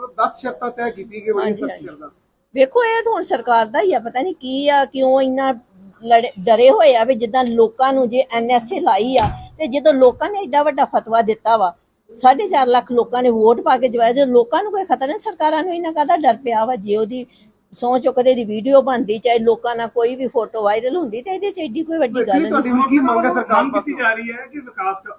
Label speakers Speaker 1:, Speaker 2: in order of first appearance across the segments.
Speaker 1: ਮਤਲਬ 10 ਸ਼ਰਤਾਂ ਤੈਅ ਕੀਤੀ ਗਈ ਬੜੀ
Speaker 2: ਹਾਂਜੀ,
Speaker 1: ਸਖਤ
Speaker 2: ਹਾਂਜੀ।
Speaker 1: ਸ਼ਰਤਾਂ।
Speaker 2: ਵੇਖੋ ਇਹ ਤਾਂ ਹੁਣ ਸਰਕਾਰ ਦਾ ਹੀ ਆ ਪਤਾ ਨਹੀਂ ਕੀ ਆ ਕਿਉਂ ਇੰਨਾ ਲੜੇ- ਡਰੇ ਹੋਏ ਆ ਵੀ ਜਿੱਦਾਂ ਲੋਕਾਂ ਨੂੰ ਜੇ ਐਨਐਸਏ ਲਾਈ ਆ ਤੇ ਜਦੋਂ ਲੋਕਾਂ ਨੇ ਏਡਾ ਵੱਡਾ ਫਤਵਾ ਦਿੱਤਾ ਵਾ 4.5 ਲੱਖ ਲੋਕਾਂ ਨੇ ਵੋਟ ਪਾ ਕੇ ਜਵਾਇਆ ਜੇ ਲੋਕਾਂ ਨੂੰ ਕੋਈ ਖਤਰਾ ਨਹੀਂ ਸਰਕਾਰਾਂ ਨੂੰ ਇਹਨਾਂ ਕਾਹਦਾ ਡਰ ਪਿਆ ਵਾ ਜੇ ਉਹਦੀ ਸੌ ਚੁੱਕਦੇ ਦੀ ਵੀਡੀਓ ਬਣਦੀ ਚਾਹੇ ਲੋਕਾਂ ਨਾਲ ਕੋਈ ਵੀ ਫੋਟੋ ਵਾਇਰਲ ਹੁੰਦੀ ਤੇ ਇਹਦੇ ਚ ਏਡੀ ਕੋਈ ਵੱਡੀ ਗੱਲ
Speaker 1: ਕੀ
Speaker 2: ਨਹੀਂ।
Speaker 1: ਤੁਹਾਡੀ ਹੁਣ ਕੀ ਮੰਗ ਹੈ ਸਰਕਾਰ
Speaker 3: ਮੰਗ ਕੀਤੀ
Speaker 1: ਪਾਸੋਂ
Speaker 3: ਜਾ ਰਹੀ ਹੈ ਕਿ ਵਿਕਾਸ ਕ-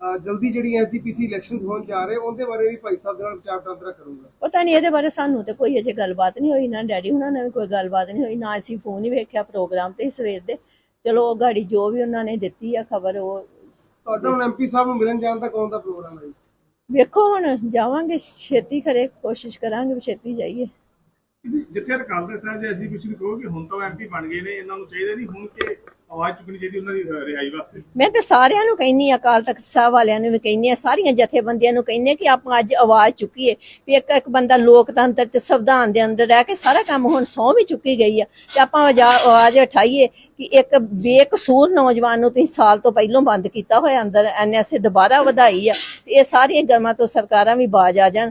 Speaker 1: ਜਲਦੀ ਜਿਹੜੀ ਐਸਜੀਪੀਸੀ ਇਲੈਕਸ਼ਨਸ ਹੋਣ ਜਾ ਰਹੇ ਉਹਦੇ ਬਾਰੇ ਵੀ ਭਾਈ ਸਾਹਿਬ ਦੇ ਨਾਲ ਵਿਚਾਰ ਵਟਾਂਦਰਾ ਕਰੂੰਗਾ।
Speaker 2: ਪਤਾ ਨਹੀਂ ਇਹਦੇ ਬਾਰੇ ਸਾਨੂੰ ਤੇ ਕੋਈ ਅਜੇ ਗੱਲਬਾਤ ਨਹੀਂ ਹੋਈ ਨਾ ਡੈਡੀ ਹੁਣਾਂ ਨਾਲ ਵੀ ਕੋਈ ਗੱਲਬਾਤ ਨਹੀਂ ਹੋਈ ਨਾ ਅਸੀਂ ਫੋਨ ਹੀ ਵੇਖਿਆ ਪ੍ਰੋਗਰਾਮ ਤੇ ਸਵੇਰ ਦੇ। ਚਲੋ ਉਹ ਗਾੜੀ ਜੋ ਵੀ ਉਹਨਾਂ ਨੇ ਦਿੱਤੀ ਆ ਖਬਰ ਉਹ
Speaker 1: ਤੁਹਾਡਾ ਹੁਣ ਐਮਪੀ ਸਾਹਿਬ ਨੂੰ ਮਿਲਣ ਜਾਣ ਦਾ ਕੌਣ ਦਾ ਪ੍ਰੋਗਰਾਮ ਹੈ ਜੀ?
Speaker 2: ਵੇਖੋ ਹੁਣ ਜਾਵਾਂਗੇ ਛੇਤੀ ਕਰੇ ਕੋਸ਼ਿਸ਼ ਕਰਾਂਗੇ ਛੇਤੀ ਜਾਈਏ।
Speaker 3: ਜਿੱਥੇ ਅਕਾਲ ਤਖਤ ਸਾਹਿਬ ਜੇ ਅਸੀਂ ਕੁਝ ਵੀ ਕਹੋ ਹੁਣ ਤਾਂ ਐਮਪੀ ਬਣ ਗਏ ਨੇ, ਇਹਨਾਂ ਨੂੰ ਚਾਹੀਦਾ ਨਹੀਂ ਹੁਣ ਕਿ ਆਵਾਜ਼ ਚੁੱਕਣੀ ਚਾਹੀਦੀ ਉਹਨਾਂ ਦੀ ਰਿਹਾਈ ਵਾਸਤੇ।
Speaker 2: ਮੈਂ ਤੇ ਸਾਰਿਆਂ ਨੂੰ ਕਹਿੰਨੀ ਅਕਾਲ ਤਖਤ ਸਾਹਿਬ ਵਾਲਿਆਂ ਨੂੰ ਵੀ ਕਹਿੰਨੀ ਆ ਸਾਰੀਆਂ ਜਥੇਬੰਦੀਆਂ ਨੂੰ ਕਹਿੰਨੀ ਕਿ ਆਪਾਂ ਅੱਜ ਆਵਾਜ਼ ਚੁੱਕੀਏ, ਵੀ ਇੱਕ ਇੱਕ ਬੰਦਾ ਲੋਕਤੰਤਰ ਚ ਸੰਵਿਧਾਨ ਦੇ ਅੰਦਰ ਰਹਿ ਕੇ ਸਾਰਾ ਕੰਮ ਹੁਣ ਸਹੁੰ ਵੀ ਚੁੱਕੀ ਗਈ ਆ, ਤੇ ਆਪਾਂ ਆਜਾ- ਆਵਾਜ਼ ਉਠਾਈਏ ਕਿ ਇੱਕ ਬੇਕਸੂਰ ਨੌਜਵਾਨ ਨੂੰ ਤੁਸੀਂ ਸਾਲ ਤੋਂ ਪਹਿਲਾਂ ਬੰਦ ਕੀਤਾ ਹੋਇਆ ਅੰਦਰ ਐਨਐਸਏ ਦੁਬਾਰਾ ਵਧਾਈ ਆ, ਤੇ ਇਹ ਸਾਰੀਆਂ ਗਰਮਾਂ ਤੋਂ ਸਰਕਾਰਾਂ ਵੀ ਬਾਜ ਆ ਜਾਣ।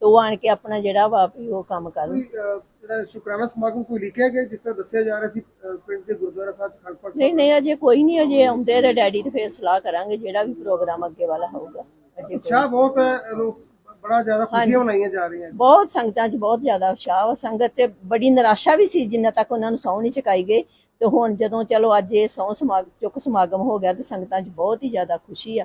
Speaker 2: ਤੇ ਉਹ ਆਣ ਕੇ ਆਪਣਾ ਜਿਹੜਾ ਵਾ ਵੀ ਉਹ ਕੰਮ ਕਰਨ।
Speaker 1: ਕੋਈ ਅਹ, ਜਿਹੜਾ ਸ਼ੁਕਰਾਨਾ ਸਮਾਗਮ ਕੋਈ ਲਿਖਿਆ ਗਿਆ ਜਿਸ ਤਰ੍ਹਾਂ ਦੱਸਿਆ ਜਾ ਰਿਹਾ ਸੀ ਅਹ, ਪਿੰਡ ਦੇ ਗੁਰਦੁਆਰਾ ਸਾਹਿਬ ਖੜਪੜ
Speaker 2: ਨਹੀਂ ਨਹੀਂ ਅਜੇ ਕੋਈ ਨਹੀਂ ਅਜੇ ਆਉਂਦੇ ਰੇ ਡੈਡੀ ਤੇ ਫੇਰ ਸਲਾਹ ਕਰਾਂਗੇ ਜਿਹੜਾ ਵੀ ਪ੍ਰੋਗਰਾਮ ਅੱਗੇ ਵਾਲਾ ਹੋਊਗਾ। ਅਜੇ ਕੋਈ
Speaker 1: ਉਤਸ਼ਾਹ ਬਹੁਤ ਹੈ ਇਹਨੂੰ ਬੜਾ ਜ਼ਿਆਦਾ ਖੁਸ਼ੀਆਂ ਮਨਾਈਆਂ ਜਾ ਰਹੀਆਂ
Speaker 2: ਬਹੁਤ ਸੰਗਤਾਂ 'ਚ ਬਹੁਤ ਜ਼ਿਆਦਾ ਉਤਸ਼ਾਹ ਵਾ। ਸੰਗਤ 'ਚ ਬੜੀ ਨਿਰਾਸ਼ਾ ਵੀ ਸੀ ਜਿੰਨਾ ਤੱਕ ਉਹਨਾਂ ਨੂੰ ਸਹੁੰ ਨਹੀਂ ਚੁਕਾਈ ਗਈ। ਤੇ ਹੁਣ ਜਦੋਂ ਚਲੋ ਅੱਜ ਇਹ ਸਹੁੰ ਸਮਾਗਮ ਚੁੱਕ ਸਮਾਗਮ ਹੋ ਗਿਆ ਤੇ ਸੰਗਤਾਂ 'ਚ ਬਹੁਤ ਹੀ ਜ਼ਿਆਦਾ ਖੁਸ਼ੀ ਆ।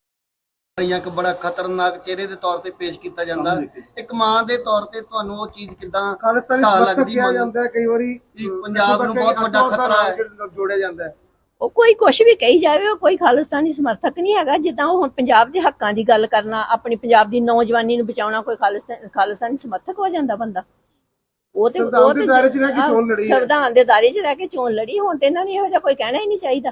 Speaker 4: ਜਾਂ ਇੱਕ ਬੜਾ ਖਤਰਨਾਕ ਚਿਹਰੇ ਦੇ ਤੌਰ ਤੇ ਪੇਸ਼ ਕੀਤਾ ਜਾਂਦਾ। ਇੱਕ ਮਾਂ ਦੇ ਤੌਰ ਤੇ ਤੁਹਾਨੂੰ ਉਹ ਚੀਜ਼ ਕਿਦਾਂ
Speaker 1: ਖਾਲਿਸਤਾਨੀ
Speaker 4: ਲੱਗਦੀ
Speaker 1: ਕਿਹਾ ਜਾਂਦਾ ਹੈ ਕਈ ਵਾਰੀ।
Speaker 4: ਪੰਜਾਬ ਨੂੰ ਬਹੁਤ ਵੱਡਾ ਖਤਰਾ ਹੈ।
Speaker 1: ਜੋੜਿਆ ਜਾਂਦਾ ਹੈ।
Speaker 2: ਉਹ ਕੋਈ ਕੁਛ ਵੀ ਕਹੀ ਜਾਵੇ ਉਹ ਕੋਈ ਖਾਲਿਸਤਾਨੀ ਸਮਰਥਕ ਨਹੀਂ ਹੈਗਾ। ਜਿੱਦਾਂ ਉਹ ਹੁਣ ਪੰਜਾਬ ਦੇ ਹੱਕਾਂ ਦੀ ਗੱਲ ਕਰਨਾ ਆਪਣੀ ਪੰਜਾਬ ਦੀ ਨੌਜਵਾਨੀ ਨੂੰ ਬਚਾਉਣਾ ਕੋਈ ਖਾਲਿਸਤਾਨ ਸਮਰਥਕ ਹੋ ਜਾਂਦਾ ਬੰਦਾ। ਉਹ ਤੇ
Speaker 1: ਸੰਵਿਧਾਨ
Speaker 2: ਉਹ
Speaker 1: ਦੇ
Speaker 2: ਤੇ
Speaker 1: ਦਾਇਰੇ 'ਚ ਰਹਿ ਕੇ ਚੋਣ ਲੜੀ ਹੈ।
Speaker 2: ਸੰਵਿਧਾਨ ਦੇ ਦਾਇਰੇ 'ਚ ਰਹਿ ਕੇ ਚੋਣ ਲੜੀ ਹੁਣ ਤੇ ਇਹਨਾਂ ਨੂੰ ਇਹੋ ਜਿਹਾ ਕੋਈ ਕਹਿਣਾ ਹੀ ਨਹੀਂ ਚਾਹੀਦਾ।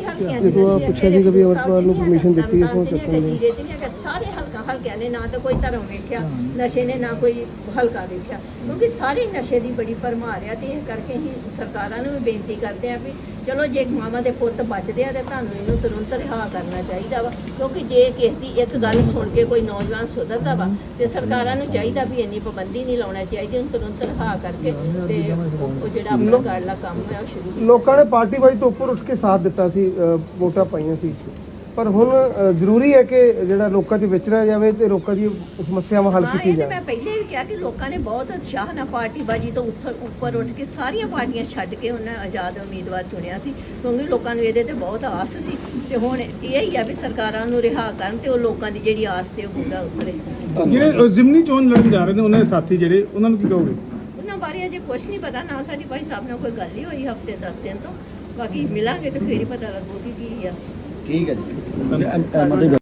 Speaker 1: ਜਦੋਂ ਪੁੱਛਿਆ ਸੀ ਕਿ ਵੀ ਅਮਰਪਾਲ ਨੂੰ permission ਦਿੱਤੀ ਹੈ ਸਹੁੰ ਚੱਕਣ
Speaker 2: ਦੀ। ਸਾਰੇ ਹਲਕਾ ਹਲਕਿਆਂ ਨੇ, ਨਾ ਤਾਂ ਕੋਈ ਧਰਮ ਵੇਖਿਆ, ਨਸ਼ੇ ਨੇ, ਨਾ ਕੋਈ ਹਲਕਾ ਵੇਖਿਆ ਕਿਉਂਕਿ ਸਾਰੇ ਨਸ਼ੇ ਦੀ ਬੜੀ ਭਰਮਾਰ ਆ ਤੇ ਇਹ ਕਰਕੇ ਹੀ ਸਰਕਾਰਾਂ ਨੂੰ ਵੀ ਬੇਨਤੀ ਕਰਦੇ ਆ ਵੀ ਚਲੋ ਜੇ ਮਾਵਾਂ ਦੇ ਪੁੱਤ ਬਚਦੇ ਆ ਤੇ ਤੁਹਾਨੂੰ ਇਹਨੂੰ ਤੁਰੰਤ ਰਿਹਾ ਕਰਨਾ ਚਾਹੀਦਾ ਵਾ। ਕਿਉਂਕਿ ਜੇ ਕਿਸੇ ਦੀ ਇੱਕ ਗੱਲ ਸੁਣ ਕੇ ਕੋਈ ਨੌਜਵਾਨ ਸੁਧਰਦਾ ਵਾ ਤੇ ਸਰਕਾਰਾਂ ਨੂੰ ਚਾਹੀਦਾ ਵੀ ਇੰਨੀ ਪਾਬੰਦੀ ਨਹੀਂ ਲਾਉਣਾ ਚਾਹੀਦੀ ਉਹਨੂੰ ਤੁਰੰਤ ਰਿਹਾ ਕਰਕੇ ਤੇ ਉਹ ਜਿਹੜਾ ਆਪਣਾ ਗਾੜਲਾ ਕੰਮ ਹੈ ਉਹ ਸ਼ੁਰੂ
Speaker 1: ਲੋਕਾਂ ਨੇ ਪਾਰਟੀ ਵਾਈ ਤੋਂ ਉੱਪਰ ਉੱਠ ਕੇ ਸਾਥ ਦਿੱਤਾ ਸੀ ਅ, ਵੋਟਾਂ ਪਾਈਆਂ ਸੀ ਪਰ ਹੁਣ ਅ, ਜ਼ਰੂਰੀ ਹੈ ਕਿ ਜਿਹੜਾ ਲੋਕਾਂ 'ਚ ਵਿਚਰਿਆ ਜਾਵੇ ਤੇ ਲੋਕਾਂ ਦੀ ਸਮੱਸਿਆਵਾਂ ਹੱਲ
Speaker 2: ਹਾਂ
Speaker 1: ਕੀਤੀ
Speaker 2: ਇਹ ਤੇ
Speaker 1: ਜਾਣ
Speaker 2: ਮੈਂ ਪਹਿਲੇ ਵੀ ਕਿਹਾ ਕਿ ਲੋਕਾਂ ਨੇ ਬਹੁਤ ਉਤਸ਼ਾਹ ਨਾਲ ਪਾਰਟੀ ਬਾਜੀ ਤੋਂ ਉੱਥ- ਉੱਪਰ ਉੱਠ ਕੇ ਸਾਰੀਆਂ ਪਾਰਟੀਆਂ ਛੱਡ ਕੇ ਉਹਨਾਂ ਆਜ਼ਾਦ ਉਮੀਦਵਾਰ ਚੁਣਿਆ ਸੀ ਕਿਉਂਕਿ ਲੋਕਾਂ ਨੂੰ ਇਹਦੇ ਤੇ ਬਹੁਤ ਆਸ ਸੀ। ਤੇ ਹੁਣ ਇਹ ਹੀ ਆ ਵੀ ਸਰਕਾਰਾਂ ਨੂੰ ਰਿਹਾ ਕਰਨ ਤੇ ਉਹ ਲੋਕਾਂ ਦੀ ਜਿਹੜੀ ਆਸ ਤੇ ਉਹ ਪੂਰਾ ਉਤਰੇ
Speaker 3: ਜਿਹੜੇ ਜ਼ਿਮਨੀ ਚੋਣ ਲੜਨ ਜਾ ਰਹੇ ਨੇ ਉਹਨਾਂ ਦੇ ਸਾਥੀ ਜਿਹੜੇ ਉਹਨਾਂ ਨੂੰ ਕੀ ਕਹੋਗੇ?
Speaker 2: ਉਹਨਾਂ ਬਾਰੇ ਅਜੇ ਕੁਝ ਨਹੀਂ ਪਤਾ ਨਾ ਸਾਡੀ ਭਾਈ ਸਾਹਿਬ ਨਾਲ ਕੋਈ ਗੱਲ ਹੀ ਹੋਈ ਹਫ਼ਤੇ 10 ਦਿਨ ਤੋਂ। ਬਾਕੀ ਮਿਲਾਂਗੇ ਤੇ ਫੇਰ ਹੀ ਪਤਾ ਲੱਗੂ ਕਿ ਕੀ ਆ।
Speaker 4: ਠੀਕ ਹੈ ਜੀ